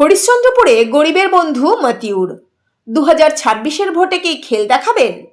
হরিশ্চন্দ্রপুরে গরিবের বন্ধু মতিউর। দু হাজার ছাব্বিশের ভোটে কি খেল দেখাবেন?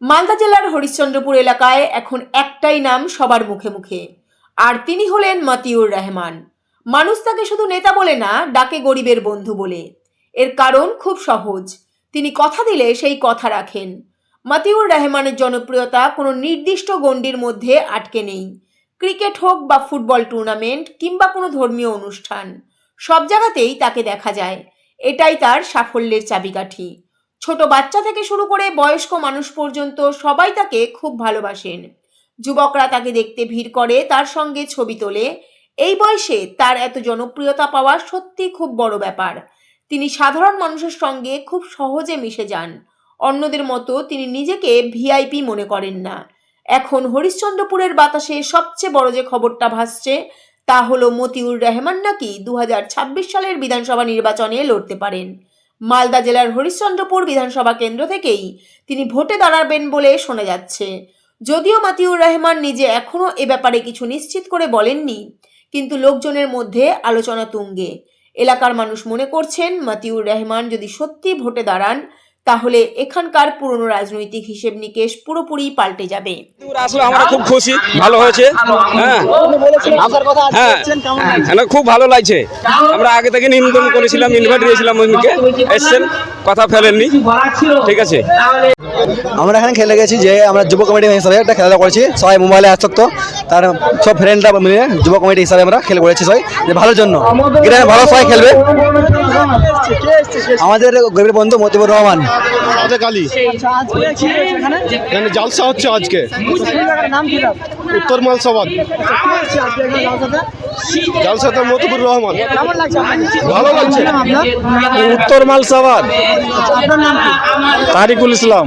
মালদা জেলার হরিশ্চন্দ্রপুর এলাকায় এখন একটাই নাম সবার মুখে মুখে। আর তিনি হলেন মতিউর রহমান। মানুষ তাকে শুধু নেতা বলে না, ডাকে গরিবের বন্ধু বলে। এর কারণ খুব সহজ। তিনি কথা দিলে সেই কথা রাখেন। মতিউর রহমানের জনপ্রিয়তা কোনো নির্দিষ্ট গণ্ডির মধ্যে আটকে নেই। ক্রিকেট হোক বা ফুটবল টুর্নামেন্ট কিংবা কোনো ধর্মীয় অনুষ্ঠান। সব জায়গাতেই তাকে দেখা যায়। এটাই তার সাফল্যের চাবিকাঠি। ছোট বাচ্চা থেকে শুরু করে বয়স্ক মানুষ পর্যন্ত সবাই তাকে খুব ভালোবাসেন। যুবকরা তাকে দেখতে ভিড় করে, তার সঙ্গে ছবি তোলে। এই বয়সে তার এত জনপ্রিয়তা পাওয়া সত্যি খুব বড় ব্যাপার। তিনি সাধারণ মানুষের সঙ্গে খুব সহজে মিশে যান। অন্যদের মতো তিনি নিজেকে ভিআইপি মনে করেন না। এখন হরিশ্চন্দ্রপুরের বাতাসে সবচেয়ে বড় যে খবরটা ভাসছে তা হলো মতিউর রহমান নাকি দু হাজার ছাব্বিশ সালের বিধানসভা নির্বাচনে লড়তে পারেন? মালদা জেলার হরিশ্চন্দ্রপুর বিধানসভা কেন্দ্র থেকেই তিনি ভোটে দাঁড়াবেন বলে শোনা যাচ্ছে। যদিও মাতিউর রহমান নিজে এখনও এ ব্যাপারে কিছু নিশ্চিত করে বলেননি, কিন্তু লোকজনের মধ্যে আলোচনা তুঙ্গে। এলাকার মানুষ মনে করছেন, মাতিউর রহমান যদি সত্যি ভোটে দাঁড়ান তাহলে এখানকার পুরনো রাজনৈতিক হিসেব নিকেশ পুরোপুরি পাল্টে যাবে। আসলে আমরা খুব খুশি ভালো হয়েছে। হ্যাঁ। হ্যাঁ। হ্যাঁ খুব ভালো লাগছে। আমরা আগে থেকে নিমন্ত্রণ করেছিলাম ইনভাইট দিয়েছিলাম উনিকে এসছেন কথা ফেলেননি। ঠিক আছে। আমরা এখানে খেলে গেছি যে আমরা যুব কমিটি হিসাবে একটা খেলা করেছি। সবাই মোবাইলে আসক্ত। তার সব ফ্রেন্ডরা মিলে যুব কমিটি হিসাবে আমরা খেলে করেছি সবাই। যে ভালোর জন্য। এটা ভালো সবাই খেলবে। আমাদের গরিবের বন্ধু মতিবুর রহমান। জালসা হচ্ছে আজকে। উত্তর মালসাবাদ। জালসাতে মতিবুর রহমান। ভালো লাগছে? উত্তর মালসাবাদ। তারিকুল ইসলাম।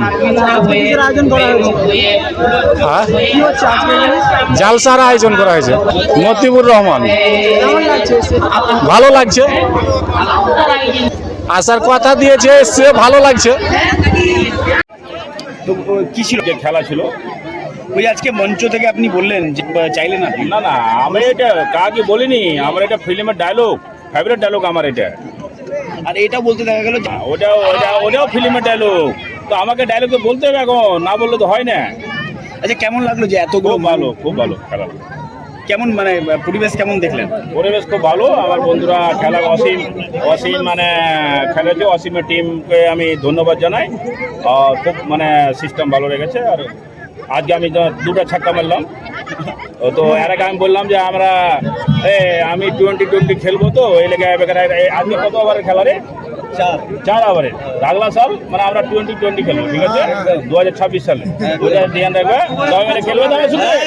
হ্যাঁ? জালসার আয়োজন করা হয়েছে। মতিবুর রহমান। ভালো লাগছে? আসার কথা দিয়েছে সে ভালো লাগছে। তো কি ছিল? যে খেলা ছিল। ওই আজকে মঞ্চ থেকে আপনি বললেন যে চাইলেন আপনি। না না আমি এটা কাকে বলিনি। আমার এটা ফিল্মের ডায়লগ ফেভারিট ডায়লগ আমার এটা। আর এটা বলতে দেখা গেল ওটা ওটা ওটাও ফিল্মের ডায়লগ তো আমাকে ডায়লগ তো বলতে হবে এখন না বললে তো হয় না। আচ্ছা কেমন লাগল যে এতগুলো খুব ভালো খুব ভালো খেলা। কেমন মানে পরিবেশ কেমন দেখলেন? পরিবেশ খুব ভালো। আমার বন্ধুরা খেলা অসীম অসীম মানে খেলেছে। অসীমের টিমকে আমি ধন্যবাদ জানাই। খুব মানে সিস্টেম ভালো রেখেছে। আর আজকে আমি দুটো ছাক্কা মারলাম। ও তো এর আগে আমি বললাম যে আমরা এ আমি টোয়েন্টি টোয়েন্টি খেলব তো এই লেগে আজকে কত ওভারের খেলা রে? চার। ওভারে আগলা সাল মানে আমরা টোয়েন্টি টোয়েন্টি খেলব ঠিক আছে? দু হাজার ছাব্বিশ সালে। ওটা ধ্যান রাখবে খেলবে তো আমার শুনবে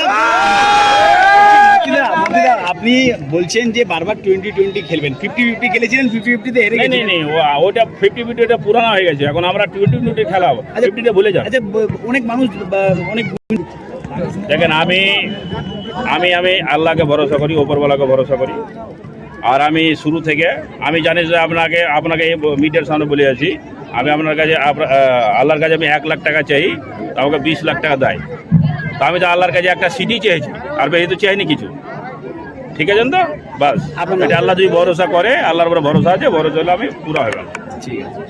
আপনি বলছেন যে বারবার টোয়েন্টি টোয়েন্টি খেলবেন। ফিফটি ফিফটি খেলেছিলেন ফিফটি ফিফটিতে হেরে নেই নেই নেই ওটা ফিফটি ফিফটি ওটা পুরানো হয়ে গেছে। এখন আমরা টোয়েন্টি টোয়েন্টি খেলা ফিফটিটা ভুলে যান। আচ্ছা অনেক মানুষ অনেক দেখেন আমি আমি আমি আল্লাহকে ভরসা করি ওপরওয়ালাকে ভরসা করি। আর আমি শুরু থেকে আমি জানি যে আপনাকে আপনাকে এই মিডিয়ার সামনে বলে আছি। আমি আপনার কাছে আল্লাহর কাছে আমি এক লাখ টাকা চাই আমাকে বিশ লাখ টাকা দেয়। তা আমি তো আল্লাহর কাছে একটা সিটি চেয়েছি আর বেশি তো চাইনি কিছু। ঠিক আছে তো? বাস। আপনার- আল্লাহ যদি ভরসা করে আল্লাহর উপরে ভরসা আছে ভরসা হলে আমি পুরা হয়ে গেলাম ঠিক আছে।